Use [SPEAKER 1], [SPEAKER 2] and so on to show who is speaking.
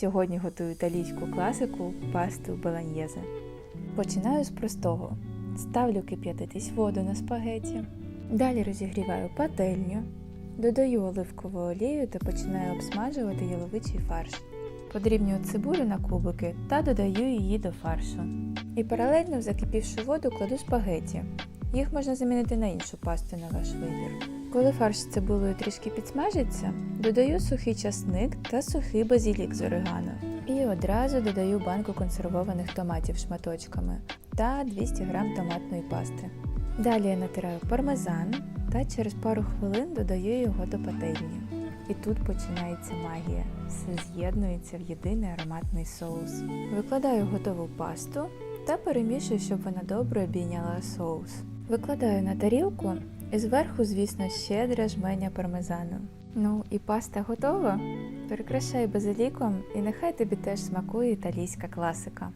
[SPEAKER 1] Сьогодні готую італійську класику пасту баланьєзе. Починаю з простого. Ставлю кип'ятитись воду на спагеті. Далі розігріваю пательню, додаю оливкову олію та починаю обсмажувати яловичий фарш. Подрібнюю цибулю на кубики та додаю її до фаршу. І паралельно в закипівшу воду кладу спагеті. Їх можна замінити на іншу пасту на ваш вибір. Коли фарш з цибулею трішки підсмажиться, додаю сухий часник та сухий базілік з орегано. І одразу додаю банку консервованих томатів шматочками та 200 г томатної пасти. Далі я натираю пармезан та через пару хвилин додаю його до пательні. І тут починається магія. Все з'єднується в єдиний ароматний соус. Викладаю готову пасту та перемішую, щоб вона добре обійняла соус. Викладаю на тарілку і зверху, звісно, щедре жменя пармезану. Ну і паста готова. Перекрашай базиліком і нехай тобі теж смакує італійська класика.